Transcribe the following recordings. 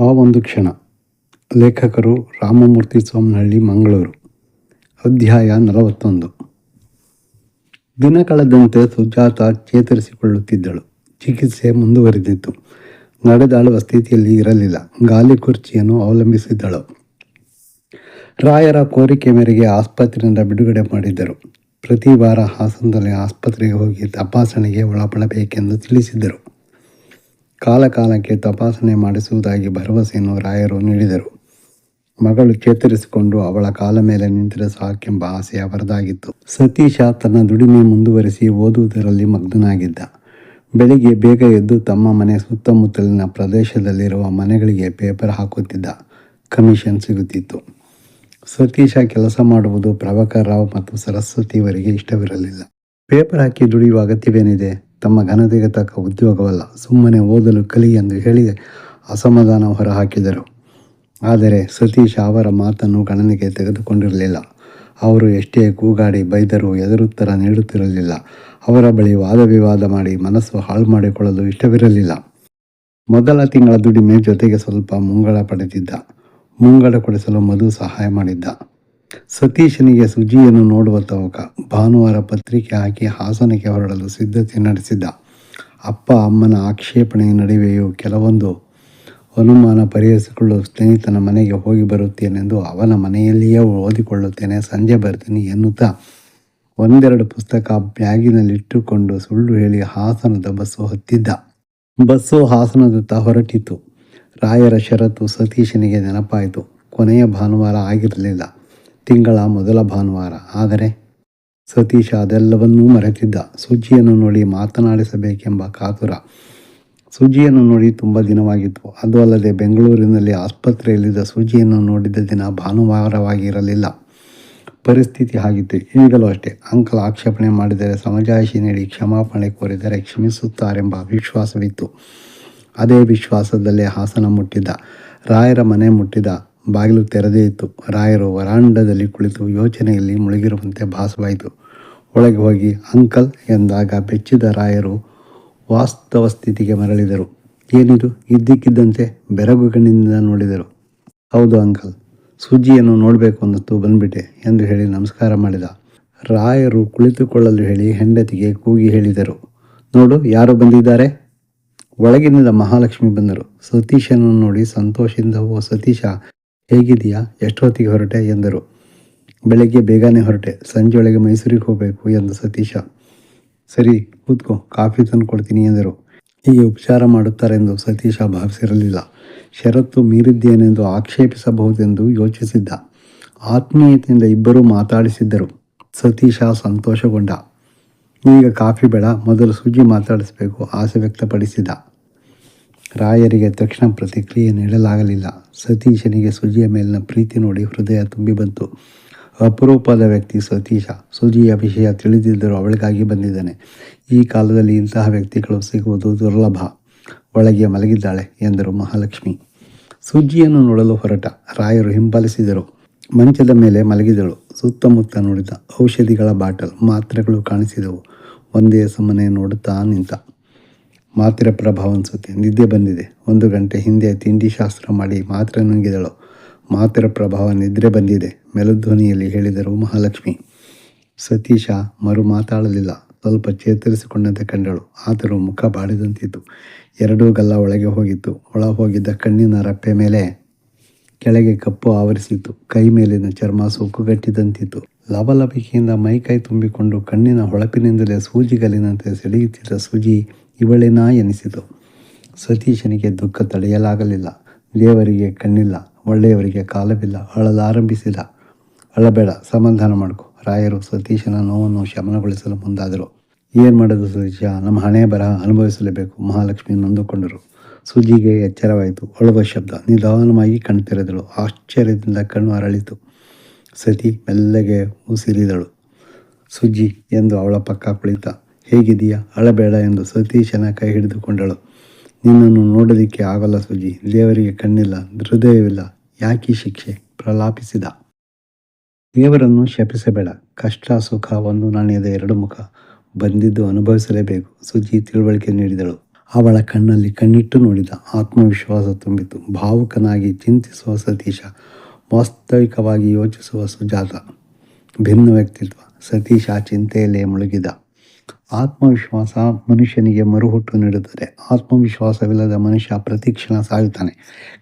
ಆ ಒಂದು ಕ್ಷಣ ಲೇಖಕರು ರಾಮಮೂರ್ತಿ ಸೋಮನಹಳ್ಳಿ ಮಂಗಳೂರು. ಅಧ್ಯಾಯ ನಲವತ್ತೊಂದು. ದಿನ ಕಳೆದಂತೆ ಸುಜಾತ ಚೇತರಿಸಿಕೊಳ್ಳುತ್ತಿದ್ದಳು. ಚಿಕಿತ್ಸೆ ಮುಂದುವರೆದಿತ್ತು. ನಡೆದಾಳುವ ಸ್ಥಿತಿಯಲ್ಲಿ ಇರಲಿಲ್ಲ. ಗಾಲಿ ಕುರ್ಚಿಯನ್ನು ಅವಲಂಬಿಸಿದ್ದಳು. ರಾಯರ ಕೋರಿಕೆ ಮೇರೆಗೆ ಆಸ್ಪತ್ರೆಯಿಂದ ಬಿಡುಗಡೆ ಮಾಡಿದ್ದರು. ಪ್ರತಿ ವಾರ ಹಾಸನದಲ್ಲಿ ಆಸ್ಪತ್ರೆಗೆ ಹೋಗಿ ತಪಾಸಣೆಗೆ ಒಳಪಡಬೇಕೆಂದು ತಿಳಿಸಿದ್ದರು. ಕಾಲ ಕಾಲಕ್ಕೆ ತಪಾಸಣೆ ಮಾಡಿಸುವುದಾಗಿ ಭರವಸೆಯನ್ನು ರಾಯರು ನೀಡಿದರು. ಮಗಳು ಚೇತರಿಸಿಕೊಂಡು ಅವಳ ಕಾಲ ಮೇಲೆ ನಿಂತರೆ ಸಾಕೆಂಬ ಆಸೆ ಅವರದಾಗಿತ್ತು ಸತೀಶ ತನ್ನ ದುಡಿಮೆ ಮುಂದುವರಿಸಿ ಓದುವುದರಲ್ಲಿ ಮಗ್ನನಾಗಿದ್ದ. ಬೆಳಿಗ್ಗೆ ಬೇಗ ಎದ್ದು ತಮ್ಮ ಮನೆ ಸುತ್ತಮುತ್ತಲಿನ ಪ್ರದೇಶದಲ್ಲಿರುವ ಮನೆಗಳಿಗೆ ಪೇಪರ್ ಹಾಕುತ್ತಿದ್ದ ಕಮಿಷನ್ ಸಿಗುತ್ತಿತ್ತು. ಸತೀಶ ಕೆಲಸ ಮಾಡುವುದು ಪ್ರಭಾಕರ್ ರಾವ್ ಮತ್ತು ಸರಸ್ವತಿಯವರಿಗೆ ಇಷ್ಟವಿರಲಿಲ್ಲ. ಪೇಪರ್ ಹಾಕಿ ದುಡಿಯುವ ಅಗತ್ಯವೇನಿದೆ? ತಮ್ಮ ಘನತೆಗೆ ತಕ್ಕ ಉದ್ಯೋಗವಲ್ಲ. ಸುಮ್ಮನೆ ಓದಲು ಕಲಿ ಎಂದು ಹೇಳಿ ಅಸಮಾಧಾನ ಹೊರಹಾಕಿದರು. ಆದರೆ ಸತೀಶ್ ಅವರ ಮಾತನ್ನು ಗಣನೆಗೆ ತೆಗೆದುಕೊಂಡಿರಲಿಲ್ಲ. ಅವರು ಎಷ್ಟೇ ಕೂಗಾಡಿ ಬೈದರೂ ಎದುರುತ್ತರ ನೀಡುತ್ತಿರಲಿಲ್ಲ. ಅವರ ಬಳಿ ವಾದ ವಿವಾದ ಮಾಡಿ ಮನಸ್ಸು ಹಾಳು ಮಾಡಿಕೊಳ್ಳಲು ಇಷ್ಟವಿರಲಿಲ್ಲ. ಮೊದಲ ತಿಂಗಳ ದುಡಿಮೆ ಜೊತೆಗೆ ಸ್ವಲ್ಪ ಮುಂಗಡ ಪಡೆದಿದ್ದ. ಮುಂಗಡ ಕೊಡಿಸಲು ಮಧು ಸಹಾಯ ಮಾಡಿದ್ದ. ಸತೀಶನಿಗೆ ಸುಜಿಯನ್ನು ನೋಡುವ ತವಕ ಭಾನುವಾರ ಪತ್ರಿಕೆ ಹಾಕಿ ಹಾಸನಕ್ಕೆ ಹೊರಡಲು ಸಿದ್ಧತೆ ನಡೆಸಿದ್ದ ಅಪ್ಪ ಅಮ್ಮನ ಆಕ್ಷೇಪಣೆಯ ನಡುವೆಯೂ ಕೆಲವೊಂದು ಅನುಮಾನ ಪರಿಹರಿಸಿಕೊಳ್ಳಲು ಸ್ನೇಹಿತನ ಮನೆಗೆ ಹೋಗಿ ಬರುತ್ತೇನೆಂದು ಅವನ ಮನೆಯಲ್ಲಿಯೇ ಓದಿಕೊಳ್ಳುತ್ತೇನೆ, ಸಂಜೆ ಬರ್ತೀನಿ ಎನ್ನುತ್ತಾ ಒಂದೆರಡು ಪುಸ್ತಕ ಬ್ಯಾಗಿನಲ್ಲಿಟ್ಟುಕೊಂಡು ಸುಳ್ಳು ಹೇಳಿ ಹಾಸನದ ಬಸ್ಸು ಹತ್ತಿದ್ದ. ಬಸ್ಸು ಹಾಸನದತ್ತ ಹೊರಟಿತು ರಾಯರ ಷರತ್ತು ಸತೀಶನಿಗೆ ನೆನಪಾಯಿತು. ಕೊನೆಯ ಭಾನುವಾರ ಆಗಿರಲಿಲ್ಲ. ತಿಂಗಳ ಮೊದಲ ಭಾನುವಾರ. ಆದರೆ ಸತೀಶ ಅದೆಲ್ಲವನ್ನೂ ಮರೆತಿದ್ದ. ಸುಜಿಯನ್ನು ನೋಡಿ ಮಾತನಾಡಿಸಬೇಕೆಂಬ ಕಾತುರ. ಸುಜಿಯನ್ನು ನೋಡಿ ತುಂಬ ದಿನವಾಗಿತ್ತು. ಅದು ಅಲ್ಲದೆ ಬೆಂಗಳೂರಿನಲ್ಲಿ ಆಸ್ಪತ್ರೆಯಲ್ಲಿದ್ದ ಸುಜ್ಜಿಯನ್ನು ನೋಡಿದ ದಿನ ಭಾನುವಾರವಾಗಿರಲಿಲ್ಲ. ಪರಿಸ್ಥಿತಿ ಆಗಿತ್ತು ಈಗಲೂ ಅಷ್ಟೇ. ಅಂಕಲ್ ಆಕ್ಷೇಪಣೆ ಮಾಡಿದರೆ ಸಮಜಾಯಿಷಿ ನೀಡಿ ಕ್ಷಮಾಪಣೆ ಕೋರಿದರೆ ಕ್ಷಮಿಸುತ್ತಾರೆಂಬ ವಿಶ್ವಾಸವಿತ್ತು. ಅದೇ ವಿಶ್ವಾಸದಲ್ಲೇ ಹಾಸನ ಮುಟ್ಟಿದ್ದ. ರಾಯರ ಮನೆ ಮುಟ್ಟಿದ. ಬಾಗಿಲು ತೆರೆದೇ ಇತ್ತು. ರಾಯರು ವರಾಂಡದಲ್ಲಿ ಕುಳಿತು ಯೋಚನೆಯಲ್ಲಿ ಮುಳುಗಿರುವಂತೆ ಭಾಸವಾಯಿತು. ಒಳಗೆ ಹೋಗಿ, ಅಂಕಲ್ ಎಂದಾಗ ಬೆಚ್ಚಿದ ರಾಯರು ವಾಸ್ತವ ಸ್ಥಿತಿಗೆ ಮರಳಿದರು. ಏನಿದು? ಇದ್ದಕ್ಕಿದ್ದಂತೆ ಬೆರಗು ಕಣ್ಣಿನಿಂದ ನೋಡಿದರು. ಹೌದು ಅಂಕಲ್. ಸುಜ್ಜಿಯನ್ನು ನೋಡಬೇಕು ಅನ್ನಿಸ್ತು ಬಂದ್ಬಿಟ್ಟೆ ಎಂದು ಹೇಳಿ ನಮಸ್ಕಾರ ಮಾಡಿದ. ರಾಯರು ಕುಳಿತುಕೊಳ್ಳಲು ಹೇಳಿ ಹೆಂಡತಿಗೆ ಕೂಗಿ ಹೇಳಿದರು. ನೋಡು, ಯಾರು ಬಂದಿದ್ದಾರೆ? ಒಳಗಿನಿಂದ ಮಹಾಲಕ್ಷ್ಮಿ ಬಂದರು. ಸತೀಶನನ್ನು ನೋಡಿ ಸಂತೋಷದಿಂದ, ಓ ಸತೀಶ ಹೇಗಿದೆಯಾ? ಎಷ್ಟೊತ್ತಿಗೆ ಹೊರಟೆ? ಎಂದರು. ಬೆಳಗ್ಗೆ ಬೇಗನೆ ಹೊರಟೆ. ಸಂಜೆಯೊಳಗೆ ಮೈಸೂರಿಗೆ ಹೋಗಬೇಕು ಎಂದು ಸತೀಶ. ಸರಿ, ಕೂತ್ಕೋ. ಕಾಫಿ ತಂದು ಕೊಡ್ತೀನಿ ಎಂದರು. ಹೀಗೆ ಉಪಚಾರ ಮಾಡುತ್ತಾರೆಂದು ಸತೀಶ ಭಾವಿಸಿರಲಿಲ್ಲ. ಷರತ್ತು ಮೀರಿದ್ದೇನೆಂದು ಆಕ್ಷೇಪಿಸಬಹುದೆಂದು ಯೋಚಿಸಿದ್ದ. ಆತ್ಮೀಯತೆಯಿಂದ ಇಬ್ಬರೂ ಮಾತಾಡಿಸಿದ್ದರು. ಸತೀಶ ಸಂತೋಷಗೊಂಡ. ಈಗ ಕಾಫಿ ಬೇಡ. ಮೊದಲು ಸುಜಿ ಮಾತಾಡಿಸಬೇಕು. ಆಸೆ ವ್ಯಕ್ತಪಡಿಸಿದ. ರಾಯರಿಗೆ ತಕ್ಷಣ ಪ್ರತಿಕ್ರಿಯೆ ನೀಡಲಾಗಲಿಲ್ಲ. ಸತೀಶನಿಗೆ ಸುಜಿಯ ಮೇಲಿನ ಪ್ರೀತಿ ನೋಡಿ ಹೃದಯ ತುಂಬಿ ಬಂತು. ಅಪರೂಪದ ವ್ಯಕ್ತಿ ಸತೀಶ. ಸುಜಿಯ ವಿಷಯ ತಿಳಿದಿದ್ದರೂ ಅವಳಿಗಾಗಿ ಬಂದಿದ್ದಾನೆ. ಈ ಕಾಲದಲ್ಲಿ ಇಂತಹ ವ್ಯಕ್ತಿಗಳು ಸಿಗುವುದು ದುರ್ಲಭ. ಒಳಗೆ ಮಲಗಿದ್ದಾಳೆ ಎಂದರು ಮಹಾಲಕ್ಷ್ಮಿ. ಸುಜಿಯನ್ನು ನೋಡಲು ಹೊರಟ. ರಾಯರು ಹಿಂಬಾಲಿಸಿದರು. ಮಂಚದ ಮೇಲೆ ಮಲಗಿದಳು. ಸುತ್ತಮುತ್ತ ನೋಡಿದ ಔಷಧಿಗಳ ಬಾಟಲ್ ಮಾತ್ರೆಗಳು ಕಾಣಿಸಿದವು. ಒಂದೇ ಸಮನೆ ನೋಡುತ್ತಾ ನಿಂತ. ಮಾತ್ರೆ ಪ್ರಭಾವ ಅನಿಸುತ್ತೆ. ನಿದ್ದೆ ಬಂದಿದೆ. ಒಂದು ಗಂಟೆ ಹಿಂದೆ ತಿಂಡಿ ಶಾಸ್ತ್ರ ಮಾಡಿ ಮಾತ್ರೆ ನುಂಗಿದಳು. ಮಾತ್ರೆ ಪ್ರಭಾವ ನಿದ್ರೆ ಬಂದಿದೆ. ಮೆಲುಧ್ವನಿಯಲ್ಲಿ ಹೇಳಿದರು ಮಹಾಲಕ್ಷ್ಮಿ. ಸತೀಶ ಮರು ಮಾತಾಡಲಿಲ್ಲ. ಸ್ವಲ್ಪ ಚೇತರಿಸಿಕೊಂಡಂತೆ ಕಂಡಳು. ಆದರೂ ಮುಖ ಬಾಡಿದಂತಿತ್ತು. ಎರಡೂ ಗಲ್ಲ ಒಳಗೆ ಹೋಗಿತ್ತು. ಒಳ ಹೋಗಿದ್ದ ಕಣ್ಣಿನ ರಪ್ಪೆ ಮೇಲೆ ಕೆಳಗೆ ಕಪ್ಪು ಆವರಿಸಿತ್ತು. ಕೈ ಮೇಲಿನ ಚರ್ಮ ಸುಕ್ಕುಗಟ್ಟಿದಂತಿತ್ತು ಲವಲವಿಕೆಯಿಂದ ಮೈಕೈ ತುಂಬಿಕೊಂಡು ಕಣ್ಣಿನ ಹೊಳಪಿನಿಂದಲೇ ಸೂಜಿಗಲಿನಂತೆ ಸೆಳೆಯುತ್ತಿದ್ದ ಸೂಜಿ ಇವಳೇನಾ ಎನಿಸಿತು ಸತೀಶನಿಗೆ ದುಃಖ ತಡೆಯಲಾಗಲಿಲ್ಲ. ದೇವರಿಗೆ ಕಣ್ಣಿಲ್ಲ. ಒಳ್ಳೆಯವರಿಗೆ ಕಾಲವಿಲ್ಲ. ಅಳಲಾರಂಭಿಸಿದ ಅಳಬೇಡ, ಸಮಾಧಾನ ಮಾಡ್ಕೊ. ರಾಯರು ಸತೀಶನ ನೋವನ್ನು ಶಮನಗೊಳಿಸಲು ಮುಂದಾದರು. ಏನು ಮಾಡೋದು ಸತೀಶ? ನಮ್ಮ ಹಣೆ ಬರಹ ಅನುಭವಿಸಲೇಬೇಕು, ಮಹಾಲಕ್ಷ್ಮಿ ನೊಂದುಕೊಂಡರು. ಸುಜಿಗೆ ಎಚ್ಚರವಾಯಿತು. ಅಳುವ ಶಬ್ದ. ನಿಧಾನವಾಗಿ ಕಣ್ತೆರೆದಳು ಆಶ್ಚರ್ಯದಿಂದ ಕಣ್ಣು ಅರಳಿತು. ಸತಿ ಮೆಲ್ಲಗೆ ಉಸಿರಿದಳು. ಸುಜಿ ಎಂದು ಅವಳ ಪಕ್ಕ ಕುಳಿತ. ಹೇಗಿದೆಯಾ ಅಳಬೇಡ ಎಂದು ಸತೀಶನ ಕೈ ಹಿಡಿದುಕೊಂಡಳು. ನಿನ್ನನ್ನು ನೋಡಲಿಕ್ಕೆ ಆಗಲ್ಲ ಸುಜಿ. ದೇವರಿಗೆ ಕಣ್ಣಿಲ್ಲ, ಹೃದಯವಿಲ್ಲ. ಯಾಕೆ ಶಿಕ್ಷೆ? ಪ್ರಲಾಪಿಸಿದ. ದೇವರನ್ನು ಶಪಿಸಬೇಡ. ಕಷ್ಟ, ಸುಖ ಒಂದು ನಾಣ್ಯದ ಎರಡು ಮುಖ. ಬಂದಿದ್ದು ಅನುಭವಿಸಲೇಬೇಕು. ಸುಜಿ ತಿಳುವಳಿಕೆ ನೀಡಿದಳು. ಅವಳ ಕಣ್ಣಲ್ಲಿ ಕಣ್ಣಿಟ್ಟು ನೋಡಿದ. ಆತ್ಮವಿಶ್ವಾಸ ತುಂಬಿತು. ಭಾವುಕನಾಗಿ ಚಿಂತಿಸುವ ಸತೀಶ, ವಾಸ್ತವಿಕವಾಗಿ ಯೋಚಿಸುವ ಸುಜಾತ. ಭಿನ್ನ ವ್ಯಕ್ತಿತ್ವ. ಸತೀಶ ಚಿಂತೆಯಲ್ಲೇ ಮುಳುಗಿದ. ಆತ್ಮವಿಶ್ವಾಸ ಮನುಷ್ಯನಿಗೆ ಮರುಹುಟ್ಟು ನೀಡುತ್ತದೆ. ಆತ್ಮವಿಶ್ವಾಸವಿಲ್ಲದ ಮನುಷ್ಯ ಪ್ರತಿಕ್ಷಣ ಸಾಯುತ್ತಾನೆ.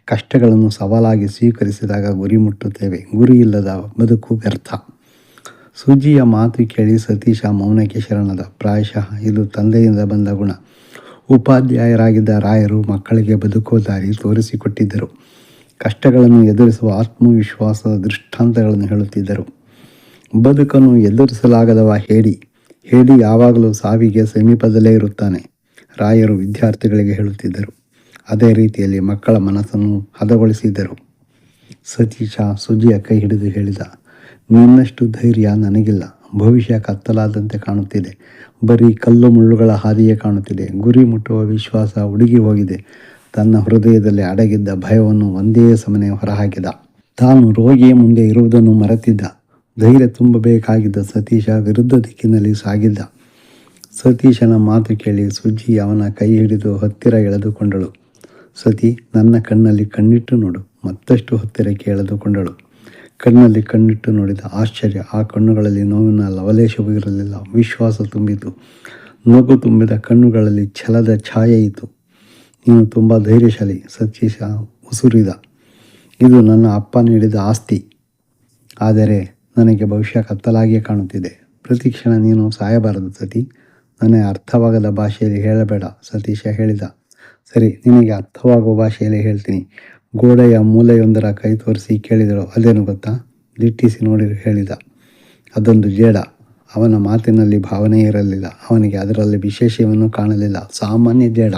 ಕಷ್ಟಗಳನ್ನು ಸವಾಲಾಗಿ ಸ್ವೀಕರಿಸಿದಾಗ ಗುರಿ ಮುಟ್ಟುತ್ತೇವೆ. ಗುರಿ ಇಲ್ಲದ ಬದುಕು ವ್ಯರ್ಥ. ಸುಜಿಯ ಮಾತು ಕೇಳಿ ಸತೀಶ ಮೌನಕ್ಕೆ ಶರಣದ. ಪ್ರಾಯಶಃ ಇದು ತಂದೆಯಿಂದ ಬಂದ ಗುಣ. ಉಪಾಧ್ಯಾಯರಾಗಿದ್ದ ರಾಯರು ಮಕ್ಕಳಿಗೆ ಬದುಕೋ ದಾರಿ ತೋರಿಸಿಕೊಟ್ಟಿದ್ದರು. ಕಷ್ಟಗಳನ್ನು ಎದುರಿಸುವ ಆತ್ಮವಿಶ್ವಾಸದ ದೃಷ್ಟಾಂತಗಳನ್ನು ಹೇಳುತ್ತಿದ್ದರು. ಬದುಕನ್ನು ಎದುರಿಸಲಾಗದವ ಹೇಳಿ ಹೇಳಿ ಯಾವಾಗಲೂ ಸಾವಿಗೆ ಸಮೀಪದಲ್ಲೇ ಇರುತ್ತಾನೆ. ರಾಯರು ವಿದ್ಯಾರ್ಥಿಗಳಿಗೆ ಹೇಳುತ್ತಿದ್ದರು. ಅದೇ ರೀತಿಯಲ್ಲಿ ಮಕ್ಕಳ ಮನಸ್ಸನ್ನು ಹದಗೊಳಿಸಿದ್ದರು ಸತೀಶ ಸುಜಿಯ ಕೈ ಹಿಡಿದು ಹೇಳಿದ ನಿನ್ನಷ್ಟು ಧೈರ್ಯ ನನಗಿಲ್ಲ. ಭವಿಷ್ಯ ಕತ್ತಲಾದಂತೆ ಕಾಣುತ್ತಿದೆ. ಬರೀ ಕಲ್ಲು ಮುಳ್ಳುಗಳ ಹಾದಿಯೇ ಕಾಣುತ್ತಿದೆ. ಗುರಿ ಮುಟ್ಟುವ ವಿಶ್ವಾಸ ಉಡುಗಿ ಹೋಗಿದೆ. ತನ್ನ ಹೃದಯದಲ್ಲಿ ಅಡಗಿದ್ದ ಭಯವನ್ನು ಒಂದೇ ಸಮನೆ ಹೊರಹಾಕಿದ. ತಾನು ರೋಗಿಯ ಮುಂದೆ ಇರುವುದನ್ನು ಮರೆತಿದ್ದ. ಧೈರ್ಯ ತುಂಬಬೇಕಾಗಿದ್ದ ಸತೀಶ ವಿರುದ್ಧ ದಿಕ್ಕಿನಲ್ಲಿ ಸಾಗಿದ್ದ. ಸತೀಶನ ಮಾತು ಕೇಳಿ ಸುಜ್ಜಿ ಅವನ ಕೈ ಹಿಡಿದು ಹತ್ತಿರ ಎಳೆದುಕೊಂಡಳು. ಸತಿ, ನನ್ನ ಕಣ್ಣಲ್ಲಿ ಕಣ್ಣಿಟ್ಟು ನೋಡು, ಮತ್ತಷ್ಟು ಹತ್ತಿರಕ್ಕೆ ಎಳೆದುಕೊಂಡಳು. ಕಣ್ಣಲ್ಲಿ ಕಣ್ಣಿಟ್ಟು ನೋಡಿದ ಆಶ್ಚರ್ಯ, ಆ ಕಣ್ಣುಗಳಲ್ಲಿ ನೋವಿನ ಲವಲೇಶವಿರಲಿಲ್ಲ ವಿಶ್ವಾಸ ತುಂಬಿತು. ನಗು ತುಂಬಿದ ಕಣ್ಣುಗಳಲ್ಲಿ ಛಲದ ಛಾಯೆ ಇತ್ತು. ನೀನು ತುಂಬ ಧೈರ್ಯಶಾಲಿ, ಸತೀಶ ಉಸುರಿದ. ಇದು ನನ್ನ ಅಪ್ಪ ನೀಡಿದ ಆಸ್ತಿ. ಆದರೆ ನನಗೆ ಭವಿಷ್ಯ ಕತ್ತಲಾಗಿಯೇ ಕಾಣುತ್ತಿದೆ. ಪ್ರತಿ ಕ್ಷಣ ನೀನು ಸಾಯಬಾರದು ಸತಿ ನನಗೆ ಅರ್ಥವಾಗದ ಭಾಷೆಯಲ್ಲಿ ಹೇಳಬೇಡ ಸತೀಶ ಹೇಳಿದ. ಸರಿ, ನಿನಗೆ ಅರ್ಥವಾಗುವ ಭಾಷೆಯಲ್ಲಿ ಹೇಳ್ತೀನಿ. ಗೋಡೆಯ ಮೂಲೆಯೊಂದರ ಕೈ ತೋರಿಸಿ ಕೇಳಿದಳು. ಅದೇನು ಗೊತ್ತಾ? ದಿಟ್ಟಿಸಿ ನೋಡಿ ಹೇಳಿದ. ಅದೊಂದು ಜೇಡ. ಅವನ ಮಾತಿನಲ್ಲಿ ಭಾವನೆ ಇರಲಿಲ್ಲ. ಅವನಿಗೆ ಅದರಲ್ಲಿ ವಿಶೇಷವನ್ನು ಕಾಣಲಿಲ್ಲ. ಸಾಮಾನ್ಯ ಜೇಡ.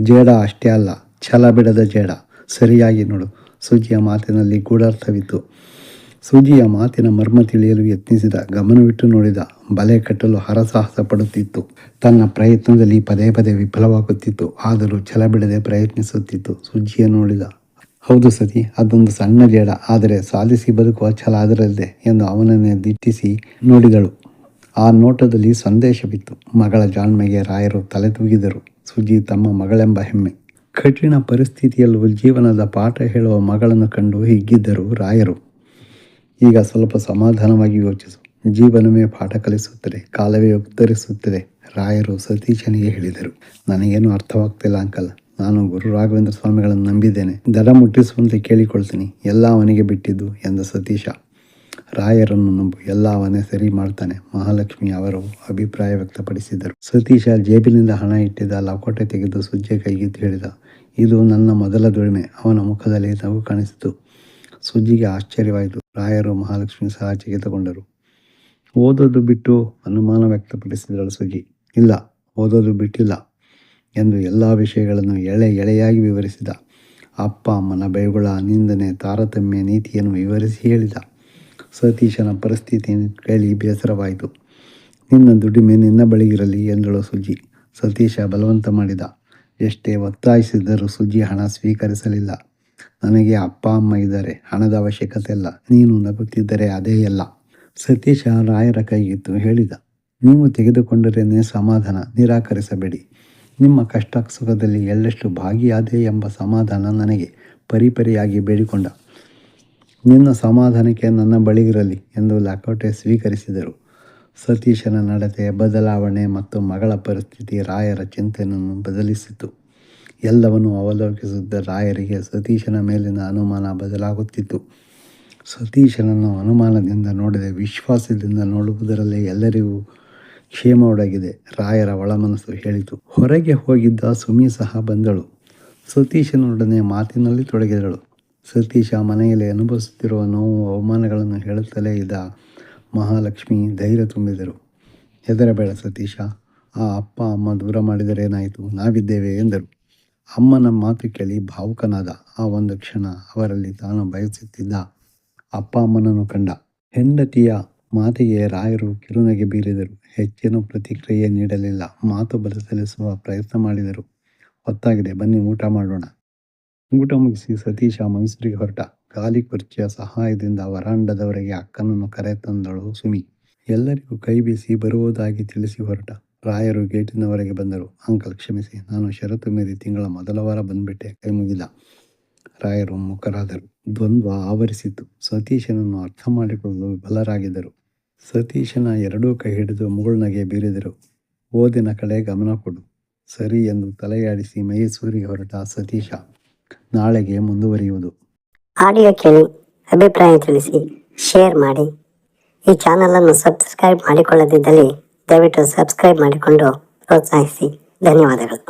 ಜೇಡ ಅಷ್ಟೇ ಅಲ್ಲ, ಛಲ ಬಿಡದ ಜೇಡ. ಸರಿಯಾಗಿ ನೋಡು. ಸುಜಿಯ ಮಾತಿನಲ್ಲಿ ಗೂಢಾರ್ಥವಿತ್ತು. ಸೂಜಿಯ ಮಾತಿನ ಮರ್ಮ ತಿಳಿಯಲು ಯತ್ನಿಸಿದ, ಗಮನವಿಟ್ಟು ನೋಡಿದ, ಬಲೆ ಕಟ್ಟಲು ಹರಸಾಹಸ ಪಡುತ್ತಿತ್ತು. ತನ್ನ ಪ್ರಯತ್ನದಲ್ಲಿ ಪದೇ ಪದೇ ವಿಫಲವಾಗುತ್ತಿತ್ತು. ಆದರೂ ಛಲ ಬಿಡದೆ ಪ್ರಯತ್ನಿಸುತ್ತಿತ್ತು. ಸೂಜಿಯ ನೋಡಿದ, ಹೌದು ಸತಿ, ಅದೊಂದು ಸಣ್ಣ ಜೇಡ, ಆದರೆ ಸಾಧಿಸಿ ಬದುಕುವ ಛಲ ಅದರಲ್ಲಿದೆ ಎಂದು ಅವನನ್ನೇ ದಿಟ್ಟಿಸಿ ನೋಡಿದಳು. ಆ ನೋಟದಲ್ಲಿ ಸಂದೇಶವಿತ್ತು. ಮಗಳ ಜಾಣ್ಮೆಗೆ ರಾಯರು ತಲೆ ತೂಗಿದರು ಸುಜಿ ತಮ್ಮ ಮಗಳೆಂಬ ಹೆಮ್ಮೆ. ಕಠಿಣ ಪರಿಸ್ಥಿತಿಯಲ್ಲೂ ಜೀವನದ ಪಾಠ ಹೇಳುವ ಮಗಳನ್ನು ಕಂಡು ಹಿಗ್ಗಿದ್ದರು ರಾಯರು. ಈಗ ಸ್ವಲ್ಪ ಸಮಾಧಾನವಾಗಿ ಯೋಚಿಸು. ಜೀವನವೇ ಪಾಠ ಕಲಿಸುತ್ತದೆ, ಕಾಲವೇ ಉತ್ತರಿಸುತ್ತದೆ, ರಾಯರು ಸತೀಶನಿಗೆ ಹೇಳಿದರು. ನನಗೇನು ಅರ್ಥವಾಗ್ತಿಲ್ಲ ಅಂಕಲ್. ನಾನು ಗುರು ರಾಘವೇಂದ್ರ ಸ್ವಾಮಿಗಳನ್ನು ನಂಬಿದ್ದೇನೆ. ದಡ ಮುಟ್ಟಿಸುವಂತೆ ಕೇಳಿಕೊಳ್ತೀನಿ. ಎಲ್ಲ ಅವನಿಗೆ ಬಿಟ್ಟಿದ್ದು ಎಂದ ಸತೀಶ. ರಾಯರನ್ನು ನಂಬು. ಎಲ್ಲ ಅವನೇ ಸರಿ ಮಾಡ್ತಾನೆ. ಮಹಾಲಕ್ಷ್ಮಿ ಅವರು ಅಭಿಪ್ರಾಯ ವ್ಯಕ್ತಪಡಿಸಿದರು. ಸತೀಶ ಜೇಬಿನಿಂದ ಹಣ ಇಟ್ಟಿದ್ದ, ಲಕೋಟೆ ತೆಗೆದು ಸುಜ್ಜೆ ಕೈಗೆ ತಿಳಿದ ಇದು ನನ್ನ ಮೊದಲ ದುಡಿಮೆ. ಅವನ ಮುಖದಲ್ಲಿ ನಗು ಕಾಣಿಸಿತು. ಸುಜ್ಜಿಗೆ ಆಶ್ಚರ್ಯವಾಯಿತು. ರಾಯರು ಮಹಾಲಕ್ಷ್ಮಿ ಸಹ ಚಕಿತಗೊಂಡರು. ಓದೋದು ಬಿಟ್ಟು ಅನುಮಾನ ವ್ಯಕ್ತಪಡಿಸಿದಳು ಸುಜಿ. ಇಲ್ಲ, ಓದೋದು ಬಿಟ್ಟಿಲ್ಲ ಎಂದು ಎಲ್ಲ ವಿಷಯಗಳನ್ನು ಎಳೆ ಎಳೆಯಾಗಿ ವಿವರಿಸಿದ. ಅಪ್ಪ, ಅಮ್ಮನ ಬೈಗುಳ ನಿಂದನೆ, ತಾರತಮ್ಯ ನೀತಿಯನ್ನು ವಿವರಿಸಿ ಹೇಳಿದ. ಸತೀಶನ ಪರಿಸ್ಥಿತಿಯನ್ನು ಕೇಳಿ ಬೇಸರವಾಯಿತು. ನಿನ್ನ ದುಡಿಮೆ ನಿನ್ನ ಬಳಿಗಿರಲಿ ಎಂದಳು ಸುಜಿ. ಸತೀಶ ಬಲವಂತ ಮಾಡಿದ. ಎಷ್ಟೇ ಒತ್ತಾಯಿಸಿದರೂ ಸುಜಿ ಹಣ ಸ್ವೀಕರಿಸಲಿಲ್ಲ. ನನಗೆ ಅಪ್ಪ, ಅಮ್ಮ ಇದ್ದಾರೆ. ಹಣದ ಅವಶ್ಯಕತೆ ಇಲ್ಲ. ನೀನು ನಗುತ್ತಿದ್ದರೆ ಅದೇ ಎಲ್ಲ. ಸತೀಶ ರಾಯರ ಕೈಗಿತ್ತು ಹೇಳಿದ. ನೀವು ತೆಗೆದುಕೊಂಡರೇನೆ ಸಮಾಧಾನ ನಿರಾಕರಿಸಬೇಡಿ. ನಿಮ್ಮ ಕಷ್ಟ ಸುಖದಲ್ಲಿ ಎಳ್ಳಷ್ಟು ಭಾಗಿಯಾದೆ ಎಂಬ ಸಮಾಧಾನ ನನಗೆ ಪರಿಪರಿಯಾಗಿ ಬೇಡಿಕೊಂಡ. ನಿನ್ನ ಸಮಾಧಾನಕ್ಕೆ ನನ್ನ ಬಳಿಗಿರಲಿ ಎಂದು ಲಕೋಟೆ ಸ್ವೀಕರಿಸಿದರು. ಸತೀಶನ ನಡತೆ ಬದಲಾವಣೆ ಮತ್ತು ಮಗಳ ಪರಿಸ್ಥಿತಿ ರಾಯರ ಚಿಂತನೆಯನ್ನು ಬದಲಿಸಿತು. ಎಲ್ಲವನ್ನು ಅವಲೋಕಿಸಿದ್ದ ರಾಯರಿಗೆ ಸತೀಶನ ಮೇಲಿನ ಅನುಮಾನ ಬದಲಾಗುತ್ತಿತ್ತು. ಸತೀಶನನ್ನು ಅನುಮಾನದಿಂದ ನೋಡದೆ ವಿಶ್ವಾಸದಿಂದ ನೋಡುವುದರಲ್ಲೇ ಎಲ್ಲರಿಗೂ ಕ್ಷೇಮವೊಡಗಿದೆ ರಾಯರ ಒಳಮನಸ್ಸು ಹೇಳಿತು. ಹೊರಗೆ ಹೋಗಿದ್ದ ಸುಮಿ ಸಹ ಬಂದಳು. ಸತೀಶನೊಡನೆ ಮಾತಿನಲ್ಲಿ ತೊಡಗಿದಳು. ಸತೀಶ ಮನೆಯಲ್ಲಿ ಅನುಭವಿಸುತ್ತಿರುವ ನೋವು ಅವಮಾನಗಳನ್ನು ಹೇಳುತ್ತಲೇ ಇದ್ದ ಮಹಾಲಕ್ಷ್ಮಿ ಧೈರ್ಯ ತುಂಬಿದರು. ಹೆದರಬೇಡ ಸತೀಶ, ಆ ಅಪ್ಪ ಅಮ್ಮ ದೂರ ಮಾಡಿದರೇನಾಯಿತು ನಾವಿದ್ದೇವೆ ಎಂದರು. ಅಮ್ಮನ ಮಾತು ಕೇಳಿ ಭಾವುಕನಾದ ಆ ಒಂದು ಕ್ಷಣ ಅವರಲ್ಲಿ ತಾನು ಬಯಸುತ್ತಿದ್ದ ಅಪ್ಪ ಅಮ್ಮನನ್ನು ಕಂಡ. ಹೆಂಡತಿಯ ಮಾತಿಗೆ ರಾಯರು ಕಿರುನಗೆ ಬೀರಿದರು. ಹೆಚ್ಚಿನ ಪ್ರತಿಕ್ರಿಯೆ ನೀಡಲಿಲ್ಲ. ಮಾತು ಬಲಸಲಿಸುವ ಪ್ರಯತ್ನ ಮಾಡಿದರು. ಹೊತ್ತಾಗಿದೆ, ಬನ್ನಿ ಊಟ ಮಾಡೋಣ. ಊಟ ಮುಗಿಸಿ ಸತೀಶ ಮೈಸೂರಿಗೆ ಹೊರಟ. ಗಾಲಿ ಕುರ್ಚಿಯ ಸಹಾಯದಿಂದ ವರಾಂಡದವರೆಗೆ ಅಕ್ಕನನ್ನು ಕರೆತಂದಳು ಸುಮಿ. ಎಲ್ಲರಿಗೂ ಕೈ ಬೀಸಿ ಬರುವುದಾಗಿ ತಿಳಿಸಿ ಹೊರಟ. ರಾಯರು ಗೇಟಿನವರೆಗೆ ಬಂದರು. ಅಂಕಲ್, ಕ್ಷಮಿಸಿ. ನಾನು ಷರತ್ತು ಮೀರಿ ತಿಂಗಳ ಮೊದಲ ವಾರ ಬಂದ್ಬಿಟ್ಟೆ. ಕೈ ಮುಗಿದ. ರಾಯರು ಮುಖರಾದರು. ದ್ವಂದ್ವ ಆವರಿಸಿತು. ಸತೀಶನನ್ನು ಅರ್ಥ ಮಾಡಿಕೊಳ್ಳಲು ವಿಫಲರಾಗಿದ್ದರು. ಸತೀಶನ ಎರಡೂ ಕೈ ಹಿಡಿದು ಮುಗುಳ್ನಗೆ ಬೀರಿದರು. ಓದಿನ ಕಡೆ ಗಮನ ಕೊಡು. ಸರಿ ಎಂದು ತಲೆಯಾಡಿಸಿ ಮೈಸೂರಿಗೆ ಹೊರಟ ಸತೀಶ, ನಾಳೆಗೆ ಮುಂದುವರಿಯುವುದು. ಆಡಿಯೋ ಕೇಳಿ, ಅಭಿಪ್ರಾಯ ತಿಳಿಸಿ, ಶೇರ್ ಮಾಡಿ. ಈ ಚಾನಲನ್ನು ಸಬ್ಸ್ಕ್ರೈಬ್ ಮಾಡಿಕೊಳ್ಳದಿದ್ದಲ್ಲಿ ದಯವಿಟ್ಟು ಸಬ್ಸ್ಕ್ರೈಬ್ ಮಾಡಿಕೊಂಡು ಪ್ರೋತ್ಸಾಹಿಸಿ. ಧನ್ಯವಾದಗಳು.